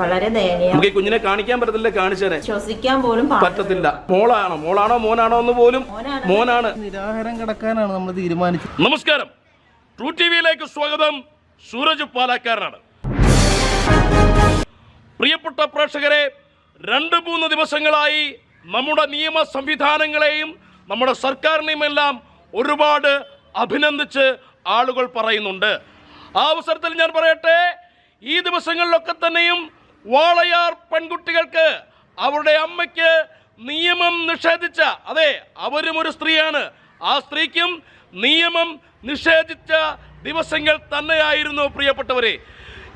വളരെ ദയനീയം. നമുക്ക് ഈ കുഞ്ഞിനെ കാണിക്കാൻ പറ്റത്തില്ല കാണിച്ചേനെ ശ്വസിക്കാൻ പോലും പറ്റത്തില്ല. മോളാണോ? മോളാണോ? മോനാണോ എന്ന് പോലും മോനാണ്. മോനാണ്. നിരാഹാരം കിടക്കാനാണ് നമ്മൾ തീരുമാനിച്ചത്. നമസ്കാരം. ട്രൂ ടി വിയിലേക്ക് സ്വാഗതം. സൂരജ് പാലക്കാരനാണ്. പ്രിയപ്പെട്ട പ്രേക്ഷകരെ രണ്ട് മൂന്ന് ദിവസങ്ങളായി നമ്മുടെ നിയമ സംവിധാനങ്ങളെയും നമ്മുടെ സർക്കാരിനെയും എല്ലാം ഒരുപാട് അഭിനന്ദിച്ച് ആളുകൾ പറയുന്നുണ്ട്. ആ അവസരത്തിൽ ഞാൻ പറയട്ടെ ഈ ദിവസങ്ങളിലൊക്കെ തന്നെയും വാളയാർ പെൺകുട്ടികൾക്ക് അവരുടെ അമ്മയ്ക്ക് നിയമം നിഷേധിച്ച അതെ അവരും ഒരു സ്ത്രീയാണ്. ആ സ്ത്രീക്കും നിയമം നിഷേധിച്ച ദിവസങ്ങൾ തന്നെയായിരുന്നു പ്രിയപ്പെട്ടവരെ.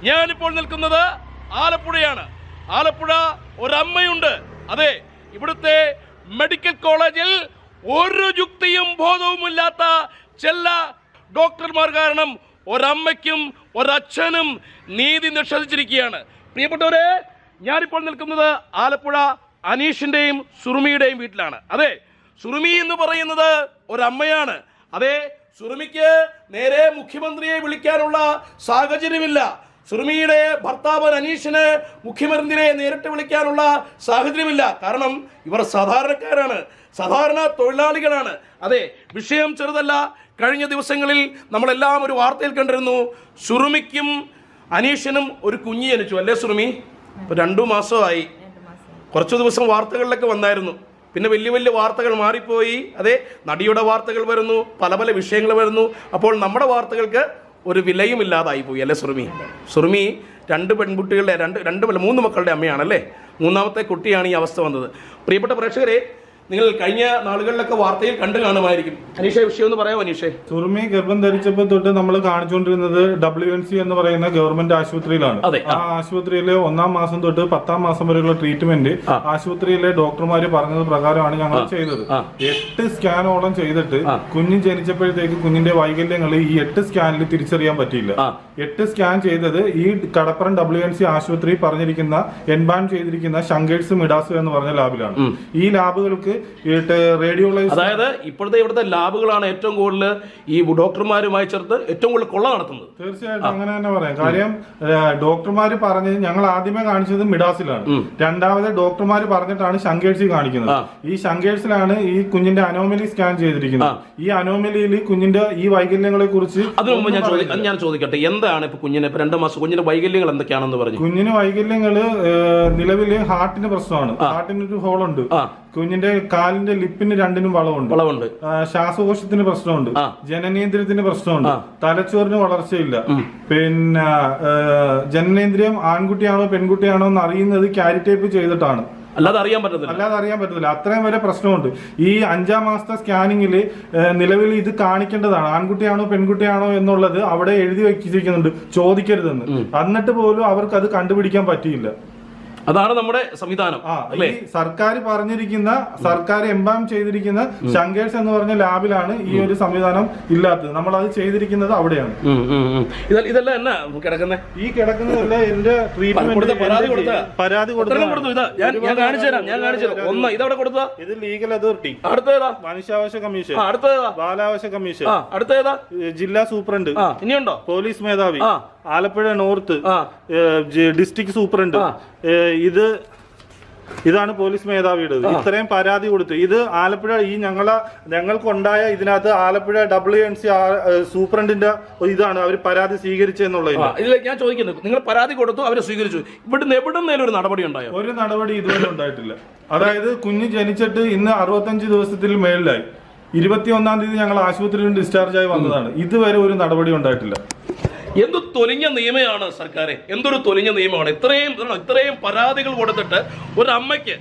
ഞാനിപ്പോൾ നിൽക്കുന്നത് ആലപ്പുഴയാണ്. ആലപ്പുഴ ഒരമ്മയുണ്ട്. അതെ ഇവിടുത്തെ മെഡിക്കൽ കോളേജിൽ ഒരു യുക്തിയും ബോധവുമില്ലാത്ത ചില ഡോക്ടർമാർ കാരണം ഒരമ്മയ്ക്കും ഒരച്ഛനും നീതി നിഷേധിച്ചിരിക്കുകയാണ്. പ്രിയപ്പെട്ടവരെ ഞാനിപ്പോൾ നിൽക്കുന്നത് ആലപ്പുഴ അനീഷിന്റെയും സുറുമിയുടെയും വീട്ടിലാണ്. അതെ സുറുമി എന്ന് പറയുന്നത് ഒരമ്മയാണ്. അതെ സുറുമിക്ക് നേരെ മുഖ്യമന്ത്രിയെ വിളിക്കാനുള്ള സാഹചര്യമില്ല. സുറുമിയുടെ ഭർത്താവ് അനീഷിന് മുഖ്യമന്ത്രിയെ നേരിട്ട് വിളിക്കാനുള്ള സാഹചര്യമില്ല. കാരണം ഇവർ സാധാരണക്കാരാണ്. സാധാരണ തൊഴിലാളികളാണ്. അതെ വിഷയം ചെറുതല്ല. കഴിഞ്ഞ ദിവസങ്ങളിൽ നമ്മളെല്ലാം ഒരു വാർത്തയിൽ കണ്ടിരുന്നു സുറുമിക്കും അനീഷനും ഒരു കുഞ്ഞി ജനിച്ചു. അല്ലേ സുറുമി? ഇപ്പൊ രണ്ടു മാസമായി. കുറച്ചു ദിവസം വാർത്തകളിലൊക്കെ വന്നായിരുന്നു. പിന്നെ വലിയ വലിയ വാർത്തകൾ മാറിപ്പോയി. അതെ നടിയുടെ വാർത്തകൾ വരുന്നു പല പല വിഷയങ്ങൾ വരുന്നു. അപ്പോൾ നമ്മുടെ വാർത്തകൾക്ക് ഒരു വിലയും ഇല്ലാതായി പോയി. അല്ലേ സുറുമി? സുറുമി രണ്ട് പെൺകുട്ടികളുടെ രണ്ട് രണ്ട് മൂന്ന് മക്കളുടെ അമ്മയാണല്ലേ? മൂന്നാമത്തെ കുട്ടിയാണ് ഈ അവസ്ഥ വന്നത്. പ്രിയപ്പെട്ട പ്രേക്ഷകരെ നിങ്ങൾ കഴിഞ്ഞ നാളുകളിലൊക്കെ വാർത്തയിൽ കണ്ടു കാണുമായിരിക്കും. അനീഷ വിഷയം എന്ന് പറയാമോ അനീഷേ? സുറുമി ഗർഭം ധരിച്ചപ്പോൾ തൊട്ട് നമ്മൾ കാണിച്ചുകൊണ്ടിരുന്നത് ഡബ്ല്യു എൻ സി എന്ന് പറയുന്ന ഗവൺമെന്റ് ആശുപത്രിയിലാണ്. ആ. ആശുപത്രിയിലെ ഒന്നാം മാസം തൊട്ട് പത്താം മാസം വരെയുള്ള ട്രീറ്റ്മെന്റ് ആശുപത്രിയിലെ ഡോക്ടർമാര് പറഞ്ഞത് പ്രകാരമാണ് ഞങ്ങൾ ചെയ്തത്. എട്ട് സ്കാനോളം ചെയ്തിട്ട് കുഞ്ഞ് ജനിച്ചപ്പോഴത്തേക്ക് കുഞ്ഞിന്റെ വൈകല്യങ്ങൾ ഈ എട്ട് സ്കാനിൽ തിരിച്ചറിയാൻ പറ്റിയില്ല. എട്ട് സ്കാൻ ചെയ്തത് ഈ കടപ്പുറം ഡബ്ല്യു എൻ സി ആശുപത്രി പറഞ്ഞിരിക്കുന്ന എൻബാൻ ചെയ്തിരിക്കുന്ന ശങ്കേഴ്സ് മിഡാസ് എന്ന് പറഞ്ഞ ലാബിലാണ്. ഈ ലാബുകൾക്ക് റേഡിയോളജി അതായത് ഇപ്പോഴത്തെ ഇവിടുത്തെ ലാബുകളാണ് ഏറ്റവും കൂടുതൽ ഈ ഡോക്ടർമാരുമായി ചേർത്ത് ഏറ്റവും കൂടുതൽ കൊള്ള നടത്തുന്നത്. തീർച്ചയായിട്ടും അങ്ങനെ തന്നെ പറയാം. കാര്യം ഡോക്ടർമാര് പറഞ്ഞ് ഞങ്ങൾ ആദ്യമേ കാണിച്ചത് മിഡാസിലാണ്. രണ്ടാമത് ഡോക്ടർമാര് പറഞ്ഞിട്ടാണ് ശങ്കേഴ്സി കാണിക്കുന്നത്. ഈ ശങ്കേഴ്സിലാണ് ഈ കുഞ്ഞിന്റെ അനോമലി സ്കാൻ ചെയ്തിരിക്കുന്നത്. ഈ അനോമലിയിൽ കുഞ്ഞിന്റെ ഈ വൈകല്യങ്ങളെ കുറിച്ച് അതിനു മുമ്പ് ഞാൻ ഞാൻ ചോദിക്കട്ടെ എന്താണ് ഇപ്പൊ കുഞ്ഞിനെ ഇപ്പൊ രണ്ട് മാസം കുഞ്ഞിന്റെ വൈകല്യങ്ങൾ എന്തൊക്കെയാണെന്ന് പറഞ്ഞു? കുഞ്ഞിന് വൈകല്യങ്ങൾ ഏഹ്, നിലവിൽ ഹാർട്ടിന് പ്രശ്നമാണ്. ഹാർട്ടിന് ഒരു ഹോളുണ്ട്. കുഞ്ഞിന്റെ കാലിന്റെ ലിപ്പിന് രണ്ടിനും വളവുണ്ട്. വളവുണ്ട്. ശ്വാസകോശത്തിന് പ്രശ്നമുണ്ട്. ജനനേന്ദ്രിയത്തിന് പ്രശ്നമുണ്ട്. തലച്ചോറിന് വളർച്ചയില്ല. പിന്നെ ജനനേന്ദ്രിയം ആൺകുട്ടിയാണോ പെൺകുട്ടിയാണോ എന്ന് അറിയുന്നത് ടൈപ്പ് ചെയ്തിട്ടാണ്. അല്ലാതെ അറിയാൻ പറ്റത്തില്ല. അല്ലാതെ അറിയാൻ പറ്റത്തില്ല. അത്രയും വരെ പ്രശ്നമുണ്ട്. ഈ അഞ്ചാം മാസത്തെ സ്കാനിങ്ങിൽ നിലവിൽ ഇത് കാണിക്കേണ്ടതാണ്. ആൺകുട്ടിയാണോ പെൺകുട്ടിയാണോ എന്നുള്ളത് അവിടെ എഴുതി വെച്ചിരിക്കുന്നുണ്ട്. ചോദിക്കരുതെന്ന്. എന്നിട്ട് പോലും അവർക്ക് അത് കണ്ടുപിടിക്കാൻ പറ്റിയില്ല. അതാണ് നമ്മുടെ സംവിധാനം അല്ലെ അല്ലേ? സർക്കാർ പറഞ്ഞിരിക്കുന്ന സർക്കാർ എംബാം ചെയ്തിരിക്കുന്ന ശങ്കേഴ്സ് എന്ന് പറഞ്ഞ ലാബിലാണ് ഈ ഒരു സംവിധാനം ഇല്ലാത്തത്. നമ്മൾ അത് ചെയ്തിരിക്കുന്നത് അവിടെയാണ്. ഇതെല്ലാം എന്നാ കിടക്കുന്നത് ഈ കിടക്കുന്നതല്ല എന്റെ കൊടുത്ത പരാതി കൊടുത്ത പരാതി കൊടുത്തു ഇതാ ഞാൻ കാണിച്ചു തരാം ഞാൻ കാണിച്ചു തരാം. ഒന്ന് ഇതവിടെ കൊടുത്ത? ഇത് ലീഗൽ അതോറിറ്റി അടുത്തേതാ? മനുഷ്യാവകാശ കമ്മീഷൻ. അടുത്തേതാ? ബാലാവകാശ കമ്മീഷൻ. അടുത്തേതാ? ജില്ലാ സൂപ്രണ്ട്. ഇനിയുണ്ടോ? പോലീസ് മേധാവി. ആ. ആലപ്പുഴ നോർത്ത്. District superintendent. ഇത് ഇതാണ് പോലീസ് മേധാവിയുടെ ഇത്രയും പരാതി കൊടുത്തു. ഇത് ആലപ്പുഴ ഈ ഞങ്ങളെ ഞങ്ങൾക്കുണ്ടായ ഇതിനകത്ത് ആലപ്പുഴ ഡബ്ല്യു എൻ സി സൂപ്രണ്ടിന്റെ ഇതാണ് അവർ പരാതി സ്വീകരിച്ചെന്നുള്ളത് ഇല്ല ഞാൻ ചോദിക്കുന്നത്. നിങ്ങൾ പരാതി കൊടുത്തു അവരെ സ്വീകരിച്ചു. ഇവിടുന്ന് എവിടുന്നേലും ഒരു നടപടി ഉണ്ടായോ? ഒരു നടപടി ഇതുവരെ ഉണ്ടായിട്ടില്ല. അതായത് കുഞ്ഞ് ജനിച്ചിട്ട് ഇന്ന് അറുപത്തഞ്ച് ദിവസത്തിൽ മേളിലായി. ഇരുപത്തി ഒന്നാം തീയതി ഞങ്ങൾ ആശുപത്രിയിൽ നിന്ന് ഡിസ്ചാർജ് ആയി വന്നതാണ്. ഇതുവരെ ഒരു നടപടി ഉണ്ടായിട്ടില്ല. എന്ത് തൊലിഞ്ഞ നിയമയാണ് സർക്കാരെ? എന്തൊരു തൊലിഞ്ഞ നിയമമാണ്? ഇത്രയും ഇത്രയും പരാതികൾ കൊടുത്തിട്ട് ഒരമ്മയ്ക്ക്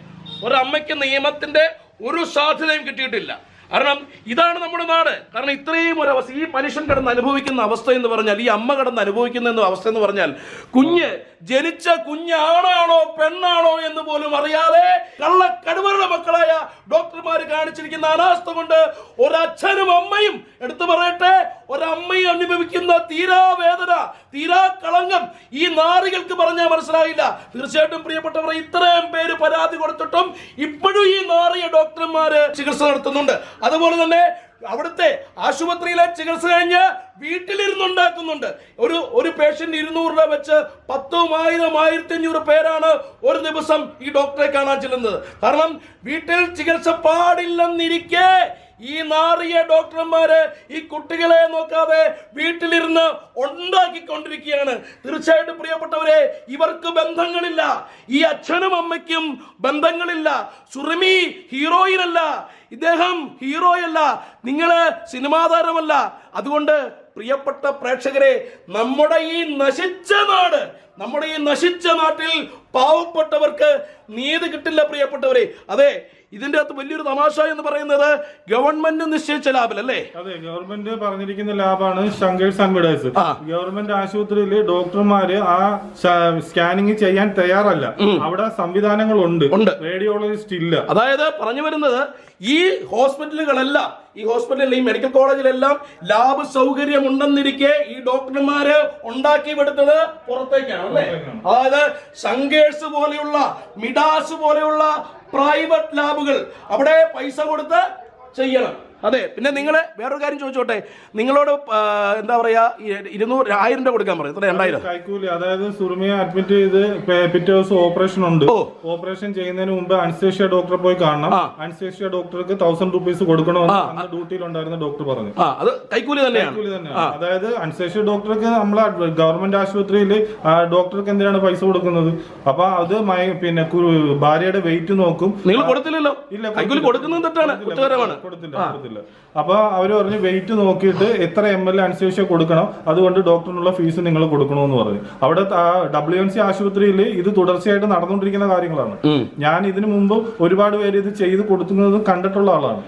ഒരമ്മയ്ക്ക് നിയമത്തിന്റെ ഒരു സാധ്യതയും കിട്ടിയിട്ടില്ല. കാരണം ഇതാണ് നമ്മുടെ നാട്. കാരണം ഇത്രയും ഒരു അവസ്ഥ ഈ മനുഷ്യൻ കടന്ന് അനുഭവിക്കുന്ന അവസ്ഥ എന്ന് പറഞ്ഞാൽ ഈ അമ്മ കടന്ന് അനുഭവിക്കുന്ന അവസ്ഥ എന്ന് പറഞ്ഞാൽ കുഞ്ഞ് ജനിച്ച കുഞ്ഞ് ആണാണോ പെണ്ണാണോ എന്ന് പോലും അറിയാതെ കള്ളക്കടുവരുടെ മക്കളായ ഡോക്ടർമാർ കാണിച്ചിരിക്കുന്ന അനാസ്ഥ കൊണ്ട് ഒരച്ഛനും അമ്മയും എടുത്തു പറയട്ടെ ഒരമ്മയും അനുഭവിക്കുന്ന തീരാ വേദന തീരാ കളങ്കം ഈ നാറികൾക്ക് പറഞ്ഞാൽ മനസ്സിലായില്ല. തീർച്ചയായിട്ടും പ്രിയപ്പെട്ടവർ ഇത്രയും പേര് പരാതി കൊടുത്തിട്ടും ഇപ്പോഴും ഈ നാറിയ ഡോക്ടർമാര് ചികിത്സ നടത്തുന്നുണ്ട്. അതുപോലെ തന്നെ അവിടുത്തെ ആശുപത്രിയിലെ ചികിത്സ കഴിഞ്ഞ് വീട്ടിലിരുന്നുണ്ടാക്കുന്നുണ്ട്. ഒരു ഒരു പേഷ്യന്റ് ഇരുന്നൂറ് രൂപ വെച്ച് പത്തും ആയിരം ആയിരത്തി അഞ്ഞൂറ് പേരാണ് ഒരു ദിവസം ഈ ഡോക്ടറെ കാണാൻ ചെല്ലുന്നത്. കാരണം വീട്ടിൽ ചികിത്സ പാടില്ലെന്നിരിക്കെ ഈ നാറിയ ഡോക്ടർമാര് ഈ കുട്ടികളെ നോക്കാതെ വീട്ടിലിരുന്ന് ഉണ്ടാക്കിക്കൊണ്ടിരിക്കുകയാണ്. തീർച്ചയായിട്ടും പ്രിയപ്പെട്ടവരെ ഇവർക്ക് ബന്ധങ്ങളില്ല. ഈ അച്ഛനും അമ്മയ്ക്കും ബന്ധങ്ങളില്ല. സുറിമി ഹീറോയിനല്ല. ഇദ്ദേഹം ഹീറോയല്ല. നിങ്ങൾ സിനിമാ താരമല്ല അതുകൊണ്ട് പ്രിയപ്പെട്ട പ്രേക്ഷകരെ നമ്മുടെ ഈ നശിച്ച നാട് നമ്മുടെ ഈ നശിച്ച നാട്ടിൽ പാവപ്പെട്ടവർക്ക് നീതി കിട്ടില്ല പ്രിയപ്പെട്ടവരെ. അതെ ഇതിന്റെ അകത്ത് വലിയൊരു തമാശ എന്ന് പറയുന്നത് ഗവൺമെന്റ് നിശ്ചയിച്ച ലാഭം അല്ലേ? അതെ ഗവൺമെന്റ് പറഞ്ഞിരിക്കുന്ന ലാഭാണ് ശങ്കേഴ്സ് ആൻഡ് ഗവൺമെന്റ് ആശുപത്രിയിൽ ഡോക്ടർമാര് ആ സ്കാനിങ് ചെയ്യാൻ തയ്യാറല്ല. അവിടെ സംവിധാനങ്ങളുണ്ട്. റേഡിയോളജിസ്റ്റ് ഇല്ല. അതായത് പറഞ്ഞു വരുന്നത് ഈ ഹോസ്പിറ്റലുകളെല്ലാം ഈ ഹോസ്പിറ്റലിൽ ഈ മെഡിക്കൽ കോളേജിലെല്ലാം ലാബ് സൗകര്യം ഉണ്ടെന്നിരിക്കെ ഈ ഡോക്ടർമാര് ഉണ്ടാക്കി വിടുന്നത് പുറത്തേക്കാണ് അല്ലേ? അതായത് സങ്കേഴ്സ് പോലെയുള്ള മിഡാസ് പോലെയുള്ള പ്രൈവറ്റ് ലാബുകൾ അവിടെ പൈസ കൊടുത്ത് ചെയ്യണം. അതെ പിന്നെ നിങ്ങൾ വേറൊരു കാര്യം ചോദിച്ചോട്ടെ? നിങ്ങളോട് എന്താ പറയാ ഇരുന്നൂറ് ആയിരം രൂപ കൊടുക്കാൻ പറയും രണ്ടായിരം. കൈക്കൂലി. അതായത് സുറുമിയെ അഡ്മിറ്റ് ചെയ്ത് പിറ്റേ ദിവസം ഓപ്പറേഷൻ ഉണ്ട്. ഓപ്പറേഷൻ ചെയ്യുന്നതിന് മുമ്പ് അനസ്തേഷ്യ ഡോക്ടറെ പോയി കാണണം. അനസ്തേഷ്യ ഡോക്ടർക്ക് തൗസൻഡ് റുപ്പീസ് കൊടുക്കണമെന്ന് ഡ്യൂട്ടിയിൽ ഉണ്ടായിരുന്ന ഡോക്ടർ പറഞ്ഞു. അത് കൈക്കൂലി തന്നെയാണ്. തന്നെയാണ്. അതായത് അനസ്തേഷ്യ ഡോക്ടർക്ക് നമ്മളെ ഗവൺമെന്റ് ആശുപത്രിയിൽ ഡോക്ടർക്ക് എന്തിനാണ് പൈസ കൊടുക്കുന്നത്? അപ്പൊ അത് പിന്നെ ഭാര്യയുടെ വെയിറ്റ് നോക്കും. നിങ്ങൾ കൊടുത്തില്ലല്ലോ. ഇല്ല കൈക്കൂലി കൊടുക്കുന്നത് തെറ്റാണ്. കുറ്റകരമാണ്. കൊടുത്തില്ല കൊടുത്തില്ല. അപ്പൊ അവർ പറഞ്ഞു വെയിറ്റ് നോക്കിയിട്ട് എത്ര എം എൽ അനുസരിച്ച് കൊടുക്കണം അതുകൊണ്ട് ഡോക്ടറിനുള്ള ഫീസ് നിങ്ങൾ കൊടുക്കണമെന്ന് പറഞ്ഞു. അവിടെ ഡബ്ല്യു എൻ സി ആശുപത്രിയിൽ ഇത് തുടർച്ചയായിട്ട് നടന്നുകൊണ്ടിരിക്കുന്ന കാര്യങ്ങളാണ്. ഞാൻ ഇതിനു മുമ്പ് ഒരുപാട് പേര് ഇത് ചെയ്ത് കൊടുക്കുന്നത് കണ്ടിട്ടുള്ള ആളാണ്.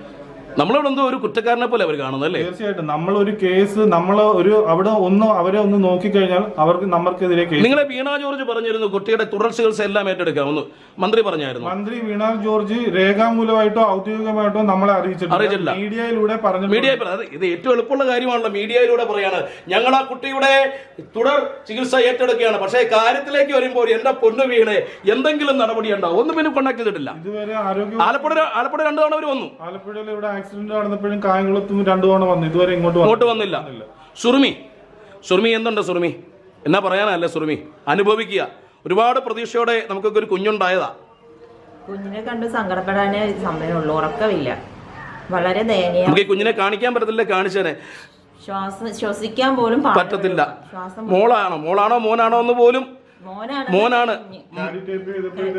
നമ്മളിവിടെ എന്തോ ഒരു കുറ്റക്കാരനെ പോലെ അവർ കാണുന്നത് അല്ലേ? തീർച്ചയായിട്ടും. നമ്മൾ ഒരു കേസ് നമ്മൾ ഒരു അവിടെ ഒന്ന് അവരെ ഒന്ന് നോക്കിക്കഴിഞ്ഞാൽ അവർക്ക് നമ്മൾക്കെതിരെ നിങ്ങളെ വീണ ജോർജ് പറഞ്ഞിരുന്നു കുട്ടിയുടെ തുടർ ചികിത്സ എല്ലാം ഏറ്റെടുക്കാമെന്ന് മന്ത്രി പറഞ്ഞായിരുന്നു. മന്ത്രി വീണ ജോർജ് രേഖാമൂലമായിട്ടോ ഔദ്യോഗികമായിട്ടോ നമ്മളെ അറിയിച്ചിട്ടില്ല. അറിയിച്ചിട്ടില്ല. മീഡിയയിലൂടെ പറഞ്ഞു മീഡിയ ഇത് ഏറ്റവും എളുപ്പമുള്ള കാര്യമാണല്ലോ. മീഡിയയിലൂടെ പറയാണ്. ഞങ്ങൾ ആ കുട്ടിയുടെ തുടർ ചികിത്സ ഏറ്റെടുക്കുകയാണ്. പക്ഷേ കാര്യത്തിലേക്ക് വരുമ്പോൾ എന്റെ പൊന്നു വീണെ എന്തെങ്കിലും നടപടി ഉണ്ടാവും. ഒന്നും പിന്നെ കോണ്ടാക്ട് ചെയ്തിട്ടില്ല. ഇതുവരെ ആരോഗ്യ ആലപ്പുഴ ആലപ്പുഴ രണ്ടു തവണ അവർ വന്നു. ആലപ്പുഴയിൽ ഇവിടെ ആക്സിഡന്റ് നടന്നപ്പോഴും കായംകുളത്തും രണ്ടു തവണ വന്നു. ഇതുവരെ ഇങ്ങോട്ട് വന്നില്ല. സുറുമി സുറുമി എന്തുണ്ട് സുറുമി? എന്നാ പറയാനല്ലേ സുറുമി? അനുഭവിക്കുക. ഒരുപാട് പ്രതീക്ഷയോടെ നമുക്കൊക്കെ ഒരു കുഞ്ഞുണ്ടായതാ. കുഞ്ഞിനെ കണ്ട് സങ്കടപ്പെടാനേ സമയമുള്ളൂ ഉറക്കമില്ല. വളരെ ദയനീയ നമുക്ക് ഈ കുഞ്ഞിനെ കാണിക്കാൻ പറ്റത്തില്ല കാണിച്ചേനെ ശ്വാസം ശ്വസിക്കാൻ പോലും പാടില്ല. പറ്റത്തില്ല. ശ്വാസം മോളാണോ? മോളാണോ മോനാണോ എന്ന് പോലും മോനാണ്. മോനാണ്.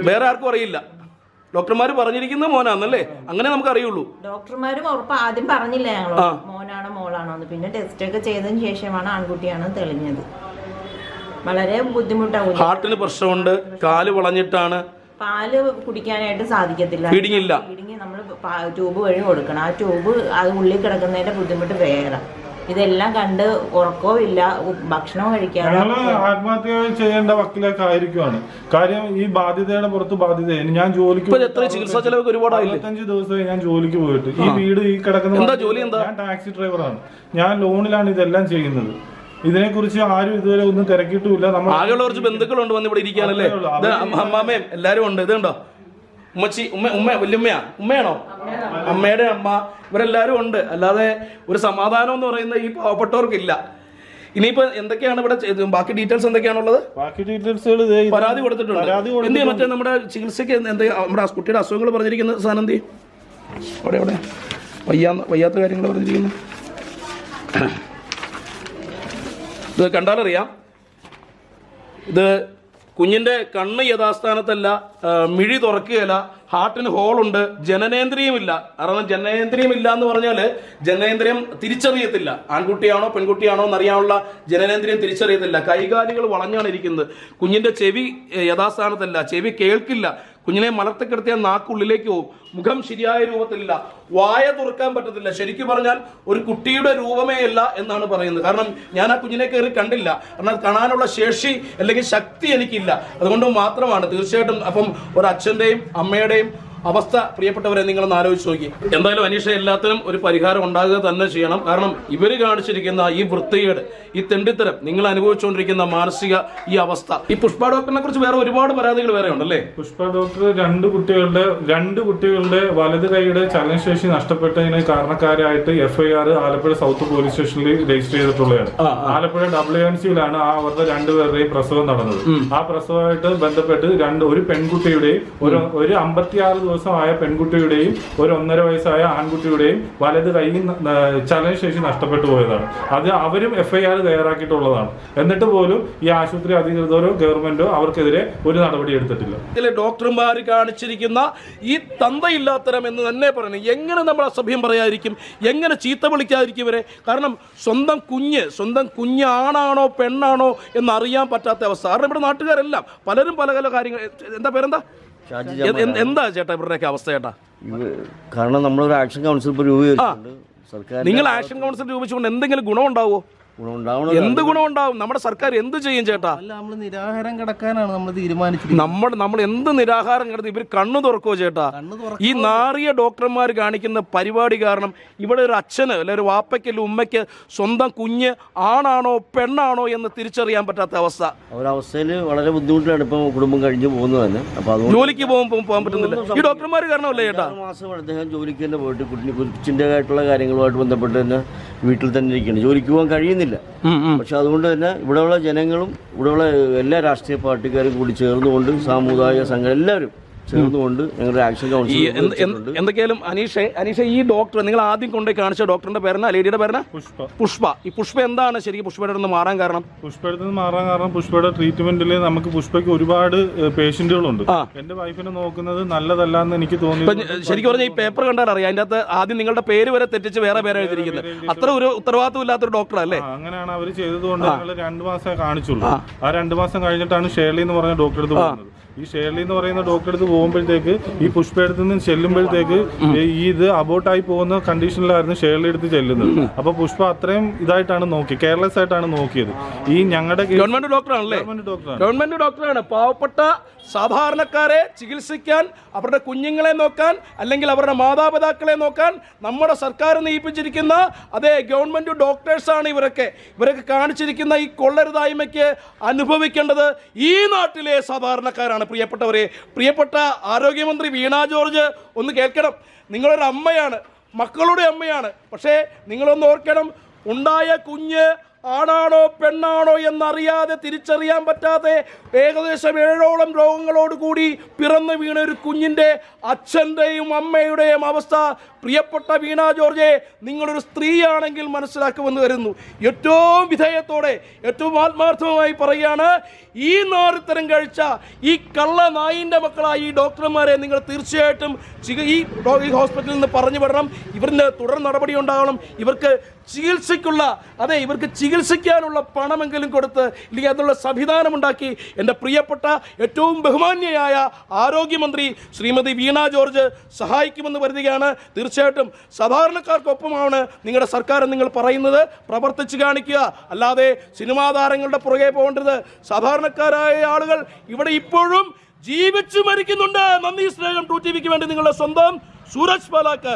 വേറെ ആർക്കും അറിയില്ല. ഡോക്ടർമാർ പറഞ്ഞിരിക്കുന്ന മോനാന്നല്ലേ? അങ്ങനെ നമുക്ക് അറിയുള്ളൂ ഡോക്ടർമാരും ഉറപ്പ് ആദ്യം പറഞ്ഞില്ല ഞങ്ങളോ? മോനാണോ മോളാണോ എന്ന്. പിന്നെ ടെസ്റ്റ് ഒക്കെ ചെയ്തതിന് ശേഷമാണ് ആൺകുട്ടിയാണ് തെളിഞ്ഞത്. വളരെ ബുദ്ധിമുട്ടാവും ഹാർട്ടിന് പ്രശ്നമുണ്ട് കാൽ വളഞ്ഞിട്ടാണ്. പാൽ കുടിക്കാനായിട്ട് സാധിക്കത്തില്ല. ഫീഡിങ് ഇല്ല. ഫീഡിങ് നമ്മൾ ട്യൂബ് വഴി കൊടുക്കണം. ആ ട്യൂബ് അത് ഉള്ളിൽ കിടക്കുന്നതിന്റെ ബുദ്ധിമുട്ട് വേറെ. ഇതെല്ലാം കണ്ട് ഉറക്കവും ഇല്ല ഭക്ഷണവും കഴിക്കാതെ ആത്മഹത്യ ചെയ്യേണ്ട വക്കിലേക്ക് ആയിരിക്കുവാണ് കാര്യം ഈ ബാധ്യതയുടെ പുറത്ത് ബാധ്യത ഞാൻ ജോലിക്ക് ഇപ്പൊ എത്ര ചികിത്സാ ചെലവ് ഒരുപാടായില്ലേ അറുപത്തഞ്ച് ദിവസമായി ഞാൻ ജോലിക്ക് പോയിട്ട്. ഈ വീട് ഈ കിടക്കുന്ന എന്താ ജോലി എന്താ? ഞാൻ ടാക്സി ഡ്രൈവറാണ്. ഞാൻ ലോണിലാണ് ഇതെല്ലാം ചെയ്യുന്നത്. ഇതിനെ കുറിച്ച് ആരും ഇതുവരെ ഒന്നും തിരക്കിയിട്ടുമില്ല നമ്മൾ ആകെയുള്ള കുറച്ച് ബന്ധുക്കളുണ്ട് വന്ന് ഇവിടെ ഇരിക്കാനല്ലേ അമ്മാമയും എല്ലാരും ഉണ്ട്. ഇതുണ്ടോ? ഉമ്മച്ചി ഉമ്മ ഉമ്മ വല്യമ്മയാ? ഉമ്മയാണോ? അമ്മയുടെ അമ്മ ഇവരെല്ലാവരും ഉണ്ട്. അല്ലാതെ ഒരു സമാധാനം എന്ന് പറയുന്ന ഈ പാവപ്പെട്ടവർക്കില്ല. ഇനിയിപ്പോ എന്തൊക്കെയാണ് ഇവിടെ ബാക്കി ഡീറ്റെയിൽസ് എന്തൊക്കെയാണുള്ളത്? ബാക്കി ഡീറ്റെയിൽസുകൾ പരാതി കൊടുത്തിട്ടുണ്ട്. എന്ത് മറ്റേ നമ്മുടെ ചികിത്സയ്ക്ക് എന്ത് നമ്മുടെ കുട്ടിയുടെ അസുഖങ്ങൾ പറഞ്ഞിരിക്കുന്ന സാധനം എന്ത്? അവിടെ അവിടെ. വയ്യാന്ന് വയ്യാത്ത കാര്യങ്ങൾ പറഞ്ഞിരിക്കുന്നു. ഇത് കണ്ടാലറിയാം. ഇത് കുഞ്ഞിന്റെ കണ്ണ് യഥാസ്ഥാനത്തല്ല മിഴി തുറക്കുകയില്ല ഹാർട്ടിന് ഹോളുണ്ട് ജനനേന്ദ്രിയമില്ല. കാരണം ജനനേന്ദ്രിയമില്ല എന്ന് പറഞ്ഞാൽ ജനനേന്ദ്രിയം തിരിച്ചറിയത്തില്ല. ആൺകുട്ടിയാണോ പെൺകുട്ടിയാണോ എന്നറിയാനുള്ള ജനനേന്ദ്രിയം തിരിച്ചറിയത്തില്ല. കൈകാലികൾ വളഞ്ഞാണ് ഇരിക്കുന്നത്. കുഞ്ഞിന്റെ ചെവി യഥാസ്ഥാനത്തല്ല. ചെവി കേൾക്കില്ല. കുഞ്ഞിനെ മലർത്തക്കെടുത്തിയ നാക്കുള്ളിലേക്ക് പോകും. മുഖം ശരിയായ രൂപത്തിലില്ല. വായ തുറക്കാൻ പറ്റത്തില്ല. ശരിക്കും പറഞ്ഞാൽ ഒരു കുട്ടിയുടെ രൂപമേ അല്ല എന്നാണ് പറയുന്നത്. കാരണം ഞാൻ ആ കുഞ്ഞിനെ കയറി കണ്ടില്ല. കാരണം കാണാനുള്ള ശേഷി അല്ലെങ്കിൽ ശക്തി എനിക്കില്ല. അതുകൊണ്ട് മാത്രമാണ് തീർച്ചയായിട്ടും അപ്പം ഒരു അച്ഛന്റെയും അമ്മയുടെയും അവസ്ഥ പ്രിയപ്പെട്ടവരെ നിങ്ങളൊന്ന് ആലോചിച്ച് നോക്കി. എന്തായാലും അനീഷ എല്ലാത്തിനും ഒരു പരിഹാരം ഉണ്ടാകുക തന്നെ ചെയ്യണം. കാരണം ഇവർ കാണിച്ചിരിക്കുന്ന ഈ വൃത്തികേട് ഈ തെണ്ടിത്തരം നിങ്ങൾ അനുഭവിച്ചുകൊണ്ടിരിക്കുന്ന മാനസിക ഈ അവസ്ഥ. ഈ പുഷ്പ ഡോക്ടറിനെ കുറിച്ച് വേറെ ഒരുപാട് പരാതികൾ വേറെ ഉണ്ടല്ലേ? പുഷ്പ ഡോക്ടർ രണ്ട് കുട്ടികളുടെ രണ്ട് കുട്ടികളുടെ വലത് കൈയുടെ ചലനശേഷി നഷ്ടപ്പെട്ടതിന് കാരണക്കാരായിട്ട് എഫ്ഐആർ ആലപ്പുഴ സൗത്ത് പോലീസ് സ്റ്റേഷനിൽ രജിസ്റ്റർ ചെയ്തിട്ടുള്ളതാണ്. ആലപ്പുഴ ഡബ്ല്യു എൻ സിയിലാണ് ആ അവരുടെ രണ്ടുപേരുടെയും പ്രസവം നടന്നത്. ആ പ്രസവമായിട്ട് ബന്ധപ്പെട്ട് രണ്ട് ഒരു പെൺകുട്ടിയുടെയും ഒരു ഒരു അമ്പത്തിയാറ് ദിവസമായ പെൺകുട്ടിയുടെയും ഒരു ഒന്നര വയസ്സായ ആൺകുട്ടിയുടെയും വലത് കൈ ചലനശേഷി നഷ്ടപ്പെട്ടു പോയതാണ്. അത് അവരും എഫ് ഐ ആർ തയ്യാറാക്കിയിട്ടുള്ളതാണ്. എന്നിട്ട് പോലും ഈ ആശുപത്രി അധികൃതരോ ഗവൺമെന്റോ അവർക്കെതിരെ ഒരു നടപടി എടുത്തിട്ടില്ല. ഇതിലെ ഡോക്ടർമാർ കാണിച്ചിരിക്കുന്ന ഈ തന്തയില്ലാത്തരം എന്ന് തന്നെ പറയണം. എങ്ങനെ നമ്മൾ അസഭ്യം പറയാതിരിക്കും? എങ്ങനെ ചീത്ത വിളിക്കാതിരിക്കും ഇവരെ? കാരണം സ്വന്തം കുഞ്ഞ് സ്വന്തം കുഞ്ഞ് ആണാണോ പെണ്ണാണോ എന്നറിയാൻ പറ്റാത്ത അവസ്ഥ. കാരണം ഇവിടെ നാട്ടുകാരെല്ലാം പലരും പല പല കാര്യങ്ങൾ എന്താ പേരെന്താ? എന്താ ചേട്ടാ ഇവരുടെയൊക്കെ അവസ്ഥ ചേട്ടാ? കാരണം നമ്മളൊരു ആക്ഷൻ കൗൺസിൽ ഇപ്പോൾ രൂപീകരിച്ചിട്ടുണ്ട്. സർക്കാർ നിങ്ങൾ ആക്ഷൻ കൗൺസിൽ രൂപിച്ചുകൊണ്ട് എന്തെങ്കിലും ഗുണം ഉണ്ടാവോ? ഗുണമുണ്ടാവണം എന്ത് ഗുണം ഉണ്ടാവും നമ്മുടെ സർക്കാർ എന്ത് ചെയ്യും ചേട്ടാ? അല്ല നമ്മൾ നിരാഹാരം കിടക്കാനാണ് നമ്മൾ തീരുമാനിച്ചത് നമ്മൾ നമ്മൾ എന്ത് നിരാഹാരം കിടന്ന് ഇവർ കണ്ണു തുറക്കോ ചേട്ടാ? ഈ നാറിയ ഡോക്ടർമാർ കാണിക്കുന്ന പരിപാടി കാരണം ഇവിടെ ഒരു അച്ഛന് അല്ലെ ഒരു വാപ്പയ്ക്ക് അല്ലെങ്കിൽ ഉമ്മയ്ക്ക് സ്വന്തം കുഞ്ഞ് ആണാണോ പെണ്ണാണോ എന്ന് തിരിച്ചറിയാൻ പറ്റാത്ത അവസ്ഥ. ഒരവസ്ഥയിൽ വളരെ ബുദ്ധിമുട്ടിലാണ് ഇപ്പം കുടുംബം കഴിഞ്ഞു പോകുന്നത് തന്നെ അപ്പോൾ ജോലിക്ക് പോകുമ്പോൾ പോകാൻ പറ്റുന്നില്ല. ഈ ഡോക്ടർമാർ കാരണമല്ലേ ചേട്ടാ? മാസം അദ്ദേഹം ജോലിക്ക് തന്നെ പോയിട്ട് കുട്ടി കൊച്ചിന്റെതായിട്ടുള്ള കാര്യങ്ങളുമായിട്ട് ബന്ധപ്പെട്ട് തന്നെ വീട്ടിൽ തന്നെ ഇരിക്കുകയാണ്. ജോലിക്ക് പോകാൻ കഴിയുന്നില്ല. പക്ഷെ അതുകൊണ്ട് തന്നെ ഇവിടെയുള്ള ജനങ്ങളും ഇവിടെയുള്ള എല്ലാ രാഷ്ട്രീയ പാർട്ടിക്കാരും കൂടി ചേർന്നുകൊണ്ട് സാമുദായിക സംഘം എല്ലാവരും ചേർന്നുകൊണ്ട് ഞങ്ങളുടെ ആക്ഷൻ കൗൺസിൽ എന്ത്- എന്ത്- എന്തൊക്കെയാലും അനീഷെ അനീഷ ഈ ഡോക്ടർ നിങ്ങൾ ആദ്യം കൊണ്ടുപോയി കാണിച്ച ഡോക്ടറിന്റെ പേരെന്നാ? ലേഡിയുടെ പേരന പുഷ്പ. പുഷ്പ. ഈ പുഷ്പ എന്താണ് ശരിക്കും പുഷ്പയുടെ നിന്ന് മാറാൻ കാരണം? പുഷ്പയുടെ നിന്ന് മാറാൻ കാരണം പുഷ്പയുടെ ട്രീറ്റ്മെന്റിൽ നമുക്ക് പുഷ്പയ്ക്ക് ഒരുപാട് പേഷ്യന്റുകളുണ്ട്. എന്റെ വൈഫിനെ നോക്കുന്നത് നല്ലതല്ല എന്ന് എനിക്ക് തോന്നി ശരിക്കും പറഞ്ഞാൽ ഈ പേപ്പർ കണ്ടാൽ അറിയാം. അതിന്റെ അകത്ത് ആദ്യം നിങ്ങളുടെ പേര് വരെ തെറ്റിച്ച് വേറെ പേര് എഴുതിയിരിക്കുന്നത്. അത്ര ഒരു ഉത്തരവാദിത്വം ഇല്ലാത്തൊരു ഡോക്ടർ അല്ലേ? അങ്ങനെയാണ് അവർ ചെയ്തതുകൊണ്ട് ഞങ്ങൾ രണ്ടു മാസമേ കാണിച്ചുള്ളൂ. ആ. രണ്ടു മാസം കഴിഞ്ഞിട്ടാണ് ഷേർലി എന്ന് പറഞ്ഞ ഡോക്ടറെ അടുത്ത് പോകുന്നത്. ഈ ഷേർലി എന്ന് പറയുന്ന ഡോക്ടർ അടുത്ത് പോകുമ്പോഴത്തേക്ക് ഈ പുഷ്പയടുത്ത് നിന്ന് ചെല്ലുമ്പോഴത്തേക്ക് ഈ ഇത് അബോട്ടായി പോകുന്ന കണ്ടീഷനിലായിരുന്നു ഷേർലി എടുത്ത് ചെല്ലുന്നത്. അപ്പൊ പുഷ്പ അത്രയും ഇതായിട്ടാണ് നോക്കി കെയർലെസ് ആയിട്ടാണ് നോക്കിയത്. ഈ ഞങ്ങളുടെ ഗവൺമെന്റ് ഡോക്ടറാണല്ലേ ഗവൺമെന്റ് ഡോക്ടറാണ് ഗവൺമെന്റ് ഡോക്ടറാണ് പാവപ്പെട്ട സാധാരണക്കാരെ ചികിത്സിക്കാൻ അവരുടെ കുഞ്ഞുങ്ങളെ നോക്കാൻ അല്ലെങ്കിൽ അവരുടെ മാതാപിതാക്കളെ നോക്കാൻ നമ്മുടെ സർക്കാർ നിയമിപ്പിച്ചിരിക്കുന്ന അതേ ഗവൺമെന്റ് ഡോക്ടേഴ്സാണ് ഇവരൊക്കെ. ഇവരൊക്കെ കാണിച്ചിരിക്കുന്ന ഈ കൊള്ളരുതായ്മയ്ക്ക് അനുഭവിക്കേണ്ടത് ഈ നാട്ടിലെ സാധാരണക്കാരാണ്. പ്രിയപ്പെട്ടവരെ? പ്രിയപ്പെട്ട ആരോഗ്യമന്ത്രി വീണ ജോർജ് ഒന്ന് കേൾക്കണം. നിങ്ങളൊരു അമ്മയാണ്. മക്കളുടെ അമ്മയാണ്. പക്ഷേ നിങ്ങളൊന്ന് ഓർക്കണം. ഉണ്ടായ കുഞ്ഞ് ആണാണോ പെണ്ണാണോ എന്നറിയാതെ തിരിച്ചറിയാൻ പറ്റാതെ ഏകദേശം ഏഴോളം രോഗങ്ങളോട് കൂടി പിറന്നു വീണ ഒരു കുഞ്ഞിന്റെ അച്ഛന്റെയും അമ്മയുടെയും അവസ്ഥ. പ്രിയപ്പെട്ട വീണ ജോർജെ നിങ്ങളൊരു സ്ത്രീയാണെങ്കിൽ മനസ്സിലാക്കുമെന്ന് വരുന്നു ഏറ്റവും വിധേയത്തോടെ ഏറ്റവും ആത്മാർത്ഥമായി പറയുകയാണ് ഈ നാറിത്തരം കഴിച്ച ഈ കള്ള നായിന്റെ മക്കളായ ഈ ഡോക്ടർമാരെ നിങ്ങൾ തീർച്ചയായിട്ടും ഈ ഹോസ്പിറ്റലിൽ നിന്ന് പറഞ്ഞു വിടണം. ഇവരിന് തുടർ നടപടി ഉണ്ടാകണം. ഇവർക്ക് ചികിത്സയ്ക്കുള്ള അതെ ഇവർക്ക് ചികിത്സിക്കാനുള്ള പണമെങ്കിലും കൊടുത്ത് ഇല്ലെങ്കിൽ അതിനുള്ള സംവിധാനം ഉണ്ടാക്കി എന്റെ പ്രിയപ്പെട്ട ഏറ്റവും ബഹുമാന്യയായ ആരോഗ്യമന്ത്രി ശ്രീമതി വീണ ജോർജ് സഹായിക്കുമെന്ന് കരുതുകയാണ്. തീർച്ചയായിട്ടും സാധാരണക്കാർക്കൊപ്പമാണ് നിങ്ങളുടെ സർക്കാർ നിങ്ങൾ പറയുന്നത്. പ്രവർത്തിച്ച് കാണിക്കുക. അല്ലാതെ സിനിമാ താരങ്ങളുടെ പുറകെ പോകേണ്ടത് സാധാരണക്കാരായ ആളുകൾ ഇവിടെ ഇപ്പോഴും ജീവിച്ചു മരിക്കുന്നുണ്ട്. നന്ദി സ്നേഹം ടു ടി വിക്ക് വേണ്ടി നിങ്ങളുടെ സ്വന്തം സൂരജ് പാലാക്കാർ.